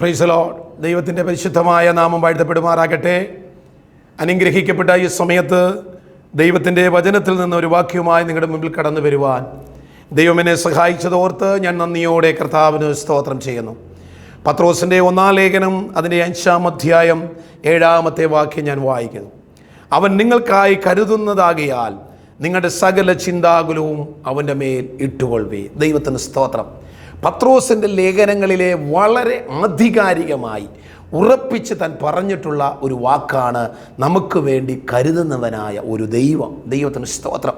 പ്രൈസലോ ദൈവത്തിന്റെ പരിശുദ്ധമായ നാമം വാഴ്ത്തപ്പെടുമാറാകട്ടെ. അനുഗ്രഹിക്കപ്പെട്ട ഈ സമയത്ത് ദൈവത്തിന്റെ വചനത്തിൽ നിന്ന് ഒരു വാക്യവുമായി നിങ്ങളുടെ മുമ്പിൽ കടന്നു വരുവാൻ. ദൈവമെന്നെ സഹായിച്ചതോർത്ത് ഞാൻ നന്ദിയോടെ കർത്താവിന് സ്തോത്രം ചെയ്യുന്നു. പത്രോസിന്റെ ഒന്നാം ലേഖനം അതിന്റെ അഞ്ചാം അധ്യായം ഏഴാമത്തെ വാക്യം ഞാൻ വായിക്കുന്നു. അവൻ നിങ്ങൾക്കായി കരുതുന്നതാകിയാൽ നിങ്ങളുടെ സകല ചിന്താകുലവും അവന്റെ മേൽ ഇട്ടുകൊള്ളുവേ ദൈവത്തിന് സ്തോത്രം. പത്രോസിന്റെ ലേഖനങ്ങളിലെ വളരെ ആധികാരികമായി ഉറപ്പിച്ച് താൻ പറഞ്ഞിട്ടുള്ള ഒരു വാക്കാണ് നമുക്ക് വേണ്ടി കരുതുന്നവനായ ഒരു ദൈവം. ദൈവത്തിന് സ്തോത്രം.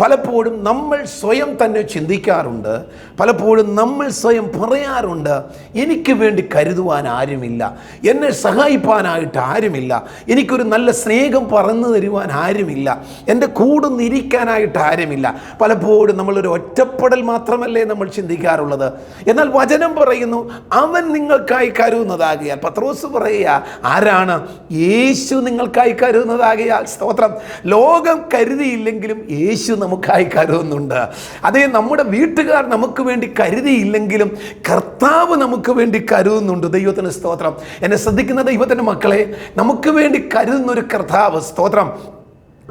പലപ്പോഴും നമ്മൾ സ്വയം തന്നെ ചിന്തിക്കാറുണ്ട്. പലപ്പോഴും നമ്മൾ സ്വയം പറയാറുണ്ട് എനിക്ക് വേണ്ടി കരുതുവാൻ ആരുമില്ല. എന്നെ സഹായിപ്പാനായിട്ട് ആരുമില്ല. എനിക്കൊരു നല്ല സ്നേഹം പറന്നു തരുവാൻ ആരുമില്ല. എന്റെ കൂടെ നിരിക്കാനായിട്ട് ആരുമില്ല. പലപ്പോഴും നമ്മളൊരു ഒറ്റപ്പെടൽ മാത്രമല്ലേ നമ്മൾ ചിന്തിക്കാറുള്ളത്. എന്നാൽ വചനം പറയുന്നു അവൻ നിങ്ങൾക്കായി കരുതുന്നതാകിയാൽ. പത്രോസ് പറയുക. ആരാണ്? യേശു നിങ്ങൾക്കായി കരുതുന്നതാകിയാൽ സ്തോത്രം. ലോകം കരുതിയില്ലെങ്കിലും യേശു നമുക്കായി കരുതുന്നുണ്ട്. അതേ നമ്മുടെ വീട്ടുകാർ നമുക്ക് വേണ്ടി കരുതിയില്ലെങ്കിലും കർത്താവ് നമുക്ക് വേണ്ടി കരുതുന്നുണ്ട്. ദൈവത്തിന് സ്തോത്രം. എന്നെ ശ്രദ്ധിക്കുന്ന ദൈവത്തിന്റെ മക്കളെ നമുക്ക് വേണ്ടി കരുതുന്ന ഒരു കർത്താവ് സ്തോത്രം.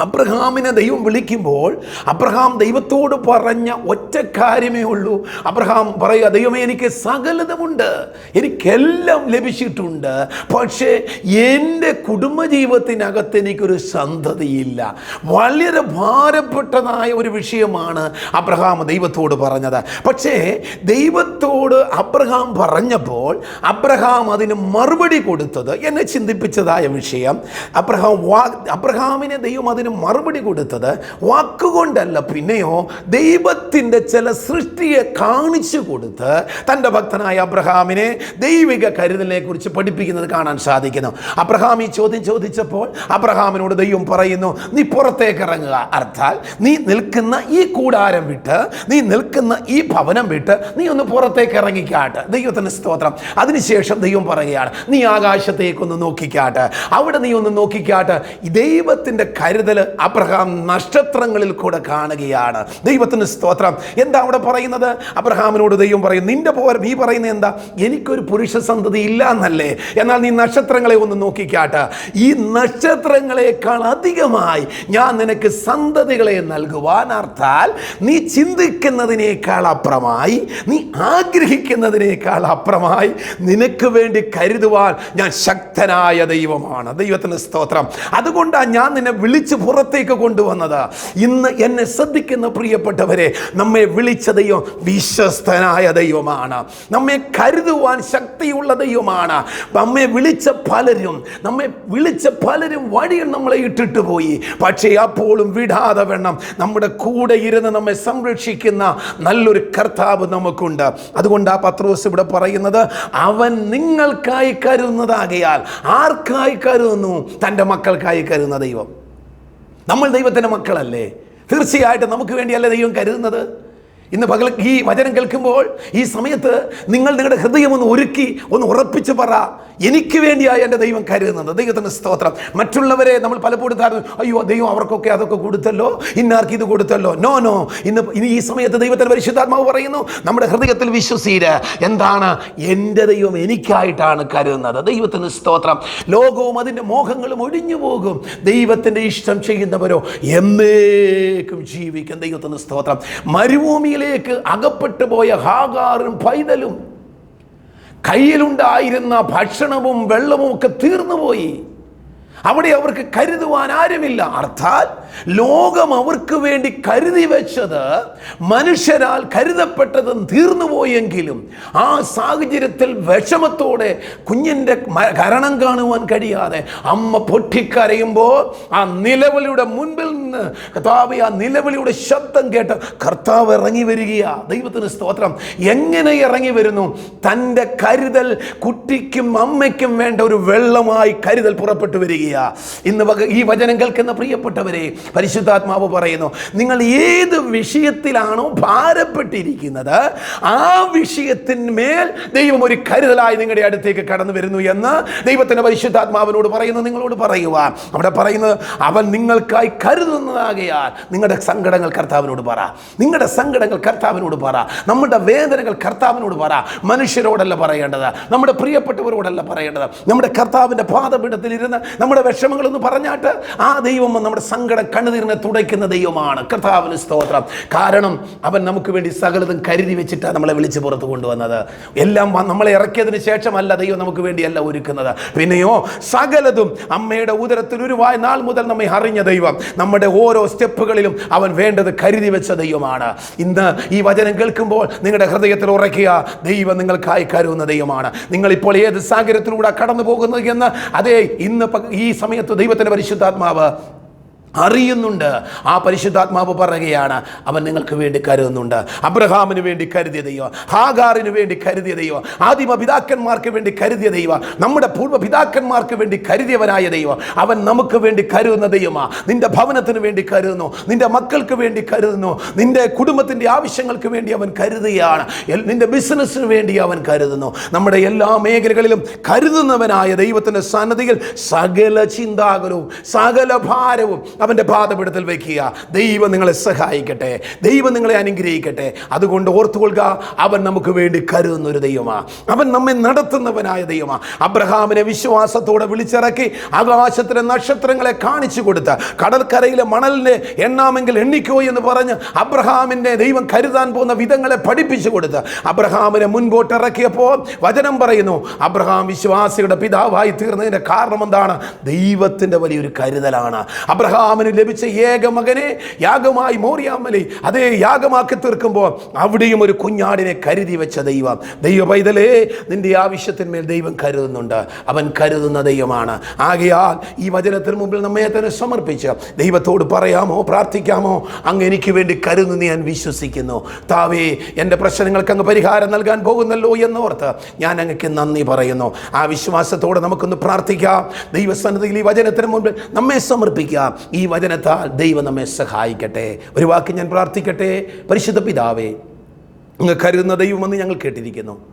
അബ്രഹാമിനെ ദൈവം വിളിക്കുമ്പോൾ അബ്രഹാം ദൈവത്തോട് പറഞ്ഞ ഒറ്റ കാര്യമേ ഉള്ളൂ. അബ്രഹാം പറയുക ദൈവമേ എനിക്ക് സകലതമുണ്ട്. എനിക്കെല്ലാം ലഭിച്ചിട്ടുണ്ട്. പക്ഷേ എന്റെ കുടുംബജീവിതത്തിനകത്ത് എനിക്കൊരു സന്തതിയില്ല. വളരെ ഭാരപ്പെട്ടതായ ഒരു വിഷയമാണ് അബ്രഹാം ദൈവത്തോട് പറഞ്ഞത്. പക്ഷേ ദൈവത്തോട് അബ്രഹാം പറഞ്ഞപ്പോൾ അബ്രഹാം അതിന് മറുപടി കൊടുത്തത് എന്നെ ചിന്തിപ്പിച്ചതായ വിഷയം. അബ്രഹാം വാ അബ്രഹാമിനെ ദൈവം അതിന് മറുപടി കൊടുത്തത് വാക്കുകൊണ്ടല്ല പിന്നെയോ ദൈവത്തിന്റെ ചില സൃഷ്ടിയെ കാണിച്ചു കൊടുത്ത് തന്റെ ഭക്തനായ അബ്രഹാമിനെ ദൈവിക കരുതലിനെ കുറിച്ച് പഠിപ്പിക്കുന്നത് കാണാൻ സാധിക്കുന്നു. അബ്രഹാം ഈ ചോദ്യം ചോദിച്ചപ്പോൾ അബ്രഹാമിനോട് ദൈവം പറയുന്നു നീ പുറത്തേക്ക് ഇറങ്ങുക. അർത്ഥാൽ നീ നിൽക്കുന്ന ഈ കൂടാരം വിട്ട് നീ നിൽക്കുന്ന ഈ ഭവനം വിട്ട് നീ ഒന്ന് പുറത്തേക്ക് ഇറങ്ങിക്കാട്ട്. ദൈവത്തിന് സ്തോത്രം. അതിനുശേഷം ദൈവം പറയുകയാണ് നീ ആകാശത്തേക്കൊന്ന് നോക്കിക്കാട്ട്. അവിടെ നീ ഒന്ന് നോക്കിക്കാട്ട്. ദൈവത്തിന്റെ കരുതൽ അബ്രഹാം നക്ഷത്രങ്ങളിൽ കൂടെ കാണുകയാണ്. ദൈവത്തിന് സ്തോത്രം. എന്താ അവിടെ പറയുന്നത്? അബ്രഹാമിനോട് ദൈവം പറയും നിന്റെ പോലെ നീ പറയുന്നത് എന്താ? എനിക്കൊരു പുരുഷ സന്തതി ഇല്ല എന്നല്ലേ എന്നാൽ നീ നക്ഷത്രങ്ങളെ ഒന്ന് നോക്കിക്കാട്ട്. ഈ നക്ഷത്രങ്ങളെക്കാൾ അധികമായി ഞാൻ നിനക്ക് സന്തതികളെ നൽകുവാൻ അർത്ഥാൽ നീ ചിന്തിക്കുന്നതിനേക്കാൾ അപ്പുറമായി നീ ആഗ്രഹിക്കുന്നതിനേക്കാൾ അപ്പുറമായി നിനക്ക് വേണ്ടി കരുതുവാൻ ഞാൻ ശക്തനായ ദൈവമാണ്. ദൈവത്തിന് സ്തോത്രം. അതുകൊണ്ടാണ് ഞാൻ നിന്നെ വിളിച്ച് പുറത്തേക്ക് കൊണ്ടുവന്നത്. ഇന്ന് എന്നെ ശ്രദ്ധിക്കുന്ന പ്രിയപ്പെട്ടവരെ നമ്മെ വിളിച്ച ദൈവം വിശ്വസ്തനായ ദൈവമാണ്. നമ്മെ കരുതുവാൻ ശക്തിയുള്ള ദൈവമാണ്. നമ്മെ വിളിച്ച പലരും നമ്മെ വിളിച്ച പലരും വഴിയിൽ നമ്മളെ ഇട്ടിട്ട് പോയി. പക്ഷേ അപ്പോഴും വിടാതെ വേണം നമ്മുടെ കൂടെ ഇരുന്ന് നമ്മെ സംരക്ഷിക്കുന്ന നല്ലൊരു കർത്താവ് നമുക്കുണ്ട്. അതുകൊണ്ട് ആ പത്രോസ് ഇവിടെ പറയുന്നത് അവൻ നിങ്ങൾക്കായി കരുതുന്നതാകയാൽ ആർക്കായി കരുതുന്നു? തന്റെ മക്കൾക്കായി കരുതുന്ന ദൈവം. നമ്മൾ ദൈവത്തിന്റെ മക്കളല്ലേ? തീർച്ചയായിട്ടും നമുക്ക് വേണ്ടിയല്ലേ ദൈവം കരുതുന്നത്? ഇന്ന് പകൽ ഈ വചനം കേൾക്കുമ്പോൾ ഈ സമയത്ത് നിങ്ങൾ നിങ്ങളുടെ ഹൃദയം ഒന്ന് ഒരുക്കി ഒന്ന് ഉറപ്പിച്ച് പറ എനിക്ക് വേണ്ടിയായി എന്റെ ദൈവം കരുതുന്നത്. ദൈവത്തിന്റെ സ്തോത്രം. മറ്റുള്ളവരെ നമ്മൾ പലപ്പോഴും താഴ്ന്നു അയ്യോ ദൈവം അവർക്കൊക്കെ അതൊക്കെ കൊടുത്തല്ലോ? ഇന്നാർക്ക് ഇത് കൊടുത്തല്ലോ? നോ നോ ഇന്ന് ഇനി ഈ സമയത്ത് ദൈവത്തിന്റെ പരിശുദ്ധാത്മാവ് പറയുന്നു നമ്മുടെ ഹൃദയത്തിൽ വിശ്വസീര് എന്താണ്? എന്റെ ദൈവം എനിക്കായിട്ടാണ് കരുതുന്നത്. ദൈവത്തിന്റെ സ്തോത്രം. ലോകവും അതിന്റെ മോഹങ്ങളും ഒഴിഞ്ഞു പോകും. ദൈവത്തിന്റെ ഇഷ്ടം ചെയ്യുന്നവരോ എന്നേക്കും ജീവിക്കും. ദൈവത്തിന്റെ സ്തോത്രം. മരുഭൂമിയിലേക്ക് അകപ്പെട്ടു പോയ ഹാഗാറും പൈതലും കയ്യിലുണ്ടായിരുന്ന ഭക്ഷണവും വെള്ളവും ഒക്കെ തീർന്നുപോയി അവിടെ അവർക്ക് കരുതുവാൻ ആരുമില്ല. അർത്ഥാൽ ലോകം അവർക്ക് വേണ്ടി കരുതി വെച്ചത് മനുഷ്യരാൽ കരുതപ്പെട്ടതും തീർന്നുപോയെങ്കിലും ആ സാഹചര്യത്തിൽ വിഷമത്തോടെ കുഞ്ഞിന്റെ കരണം കാണുവാൻ കഴിയാതെ അമ്മ പൊട്ടിക്കരയുമ്പോൾ ആ നിലവിളിയുടെ മുൻപിൽ നിന്ന് കർത്താവ് ആ നിലവിളിയുടെ ശബ്ദം കേട്ട് കർത്താവ് ഇറങ്ങി വരികയാ. ദൈവത്തിന് സ്തോത്രം. എങ്ങനെ ഇറങ്ങി വരുന്നു? തന്റെ കരുതൽ കുട്ടിക്കും അമ്മയ്ക്കും വേണ്ട ഒരു വെള്ളമായി കരുതൽ പുറപ്പെട്ടു വരികയാ. ഇന്ന് ഈ വചനം കേൾക്കുന്ന പ്രിയപ്പെട്ടവരെ പരിശുദ്ധാത്മാവ് പറയുന്നു നിങ്ങൾ ഏത് വിഷയത്തിലാണോ ഭാരപ്പെട്ടിരിക്കുന്നത് ആ വിഷയത്തിന്മേൽ ദൈവം ഒരു കരുതലായി നിങ്ങളുടെ അടുത്തേക്ക് കടന്നു വരുന്നു എന്ന് ദൈവത്തിന്റെ പരിശുദ്ധാത്മാവിനോട് പറയുന്നു നിങ്ങളോട് പറയുക അവിടെ പറയുന്നത് അവൻ നിങ്ങൾക്കായി കരുതുന്ന കരുതുന്നതാകയാൽ നിങ്ങളുടെ സങ്കടങ്ങൾ കർത്താവിനോട് പറ. നിങ്ങളുടെ സങ്കടങ്ങൾ കർത്താവിനോട് പറ. നമ്മുടെ വേദനകൾ കർത്താവിനോട് പറ. മനുഷ്യരോടല്ല പറയേണ്ടത്. നമ്മുടെ പ്രിയപ്പെട്ടവരോടല്ല പറയേണ്ടത്. നമ്മുടെ കർത്താവിന്റെ പാദപീഠത്തിൽ ഇരുന്ന് നമ്മുടെ വിഷമങ്ങളൊന്ന് പറഞ്ഞാട്ട് ആ ദൈവം നമ്മുടെ സങ്കടം കണ്ണുതീർന്ന് തുടയ്ക്കുന്ന ദൈവമാണ്. കർത്താവിന് സ്തോത്രം. കാരണം അവൻ നമുക്ക് വേണ്ടി സകലതും കരുതി വെച്ചിട്ടാണ് നമ്മളെ വിളിച്ച് പുറത്ത് കൊണ്ടുവന്നത്. എല്ലാം നമ്മളെ ഇറക്കിയതിന് ശേഷമല്ല ദൈവം നമുക്ക് വേണ്ടിയല്ല ഒരുക്കുന്നത്. പിന്നെയോ സകലതും അമ്മയുടെ ഉദരത്തിൽ ഉരുവായ നാൾ മുതൽ നമ്മെ അറിഞ്ഞ ദൈവം. നമ്മുടെ ഓരോ സ്റ്റെപ്പുകളിലും അവൻ വേണ്ടത് കരുതി വെച്ച ദൈവമാണ്. ഇന്ന് ഈ വചനം കേൾക്കുമ്പോൾ നിങ്ങളുടെ ഹൃദയത്തിൽ ഉറയ്ക്കുക ദൈവം നിങ്ങൾക്കായി കരുതുന്ന ദൈവമാണ്. നിങ്ങളിപ്പോൾ ഏത് സാഹചര്യത്തിലൂടെ കടന്നു പോകുന്നത് എന്ന്? അതേ ഇന്ന് ഈ സമയത്ത് ദൈവത്തിന്റെ പരിശുദ്ധാത്മാവ് അറിയുന്നുണ്ട്. ആ പരിശുദ്ധാത്മാവ് പറയുകയാണ് അവൻ നിങ്ങൾക്ക് വേണ്ടി കരുതുന്നുണ്ട്. അബ്രഹാമിന് വേണ്ടി കരുതിയ ദൈവം ഹാഗാറിന് വേണ്ടി കരുതിയ ദൈവം ആദിമ പിതാക്കന്മാർക്ക് വേണ്ടി കരുതിയ ദൈവം നമ്മുടെ പൂർവ പിതാക്കന്മാർക്ക് വേണ്ടി കരുതിയവനായ ദൈവം അവൻ നമുക്ക് വേണ്ടി കരുതുന്ന ദൈവമാ. നിന്റെ ഭവനത്തിന് വേണ്ടി കരുതുന്നു നിന്റെ മക്കൾക്ക് വേണ്ടി കരുതുന്നു നിന്റെ കുടുംബത്തിന്റെ ആവശ്യങ്ങൾക്ക് വേണ്ടി അവൻ കരുതുകയാണ്. നിന്റെ ബിസിനസ്സിന് വേണ്ടി അവൻ കരുതുന്നു. നമ്മുടെ എല്ലാ മേഖലകളിലും കരുതുന്നവനായ ദൈവത്തിന്റെ സന്നദ്ധിയിൽ സകല ചിന്താകരവും സകല ഭാരവും അവന്റെ പാതപിടത്തിൽ വയ്ക്കുക ദൈവം നിങ്ങളെ സഹായിക്കട്ടെ. ദൈവം നിങ്ങളെ അനുഗ്രഹിക്കട്ടെ. അതുകൊണ്ട് ഓർത്തുകൊള്ളുക അവൻ നമുക്ക് വേണ്ടി കരുതുന്ന ഒരു ദൈവമാണ് അവൻ നമ്മെ നടത്തുന്നവനായ ദൈവമാണ് അബ്രഹാമിനെ വിശ്വാസത്തോടെ വിളിച്ചിറക്കി ആകാശത്തിലെ നക്ഷത്രങ്ങളെ കാണിച്ചു കൊടുത്ത് കടൽക്കരയിലെ മണലിനെ എണ്ണാമെങ്കിൽ എണ്ണിക്കോ എന്ന് പറഞ്ഞ് അബ്രഹാമിന്റെ ദൈവം കരുതാൻ പോകുന്ന വിധങ്ങളെ പഠിപ്പിച്ചു കൊടുത്ത് അബ്രഹാമിനെ മുൻപോട്ട് ഇറക്കിയപ്പോൾ വചനം പറയുന്നു അബ്രഹാം വിശ്വാസിയുടെ പിതാവായി തീർന്നതിന്റെ കാരണം എന്താണ് ദൈവത്തിന്റെ വലിയൊരു കരുതലാണ്. അബ്രഹാമിന് ലഭിച്ച ഏക മകനെ യാഗമായി മോറിയാമലി അതേ യാഗമാക്കി തീർക്കുമ്പോൾ അവിടെയും ഒരു കുഞ്ഞാടിനെ കരുതി വെച്ച ദൈവം. ദൈവ പൈതലേ നിന്റെ ആവശ്യത്തിന്മേൽ ദൈവം കരുതുന്നുണ്ട്. അവൻ കരുതുന്ന ദൈവമാണ്. ആകയാൽ ഈ വചനത്തിന് മുമ്പിൽ നമ്മെ തന്നെ സമർപ്പിച്ച് ദൈവത്തോട് പറയാമോ പ്രാർത്ഥിക്കാമോ? അങ്ങ് എനിക്ക് വേണ്ടി കരുതുന്ന ഞാൻ വിശ്വസിക്കുന്നു. താവേ എന്റെ പ്രശ്നങ്ങൾക്ക് അങ്ങ് പരിഹാരം നൽകാൻ പോകുന്നല്ലോ എന്നോർത്ത് ഞാൻ അങ്ങക്ക് നന്ദി പറയുന്നു. ആ വിശ്വാസത്തോടെ നമുക്കൊന്ന് പ്രാർത്ഥിക്കാം. ദൈവസന്നിധിയിൽ ഈ വചനത്തിന് മുമ്പിൽ നമ്മെ സമർപ്പിക്കാം. ഈ വചനത്താൽ ദൈവം നമ്മെ സഹായിക്കട്ടെ. ഒരു വാക്ക് ഞാൻ പ്രാർത്ഥിക്കട്ടെ. പരിശുദ്ധ പിതാവേ അങ്ങ് കരുതുന്ന ദൈവമെന്ന് ഞങ്ങൾ കേട്ടിരിക്കുന്നു.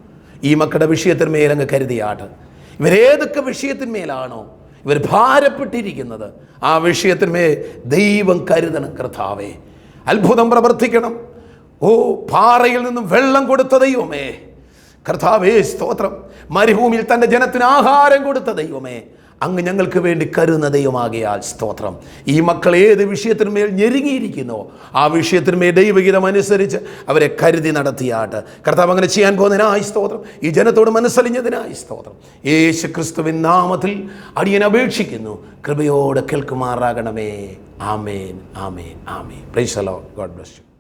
ഈ മക്കളുടെ വിഷയത്തിന്മേൽ അങ്ങ് കരുതിയാട്ട്. ഇവരേതൊക്കെ വിഷയത്തിന്മേലാണോ ഇവർ ഭാരപ്പെട്ടിരിക്കുന്നത്. ആ വിഷയത്തിന്മേൽ ദൈവം കരുതണം കർത്താവേ. അത്ഭുതം പ്രവർത്തിക്കണം. ഓ പാറയിൽ നിന്നും വെള്ളം കൊടുത്ത ദൈവമേ. കർത്താവേ സ്തോത്രം. മരുഭൂമിയിൽ തന്റെ ജനത്തിന് ആഹാരം കൊടുത്ത ദൈവമേ. അങ്ങ് ഞങ്ങൾക്ക് വേണ്ടി കരുതുന്ന ദൈവമാകിയാൽ സ്തോത്രം. ഈ മക്കൾ ഏത് വിഷയത്തിന്മേൽ ഞെരുങ്ങിയിരിക്കുന്നു ആ വിഷയത്തിന്മേൽ ദൈവഗീതം അനുസരിച്ച് അവരെ കരുതി നടത്തിയാട്ട്. കർത്താവ് അങ്ങനെ ചെയ്യാൻ പോകുന്നതിനായി സ്തോത്രം. ഈ ജനത്തോട് മനസ്സലിഞ്ഞതിനായി സ്തോത്രം. യേശു ക്രിസ്തുവിൻ നാമത്തിൽ അടിയൻ അപേക്ഷിക്കുന്നു. കൃപയോടെ കേൾക്കുമാറാകണമേ. ആമേൻ ആമേൻ ആമേൻ. Praise the Lord God bless you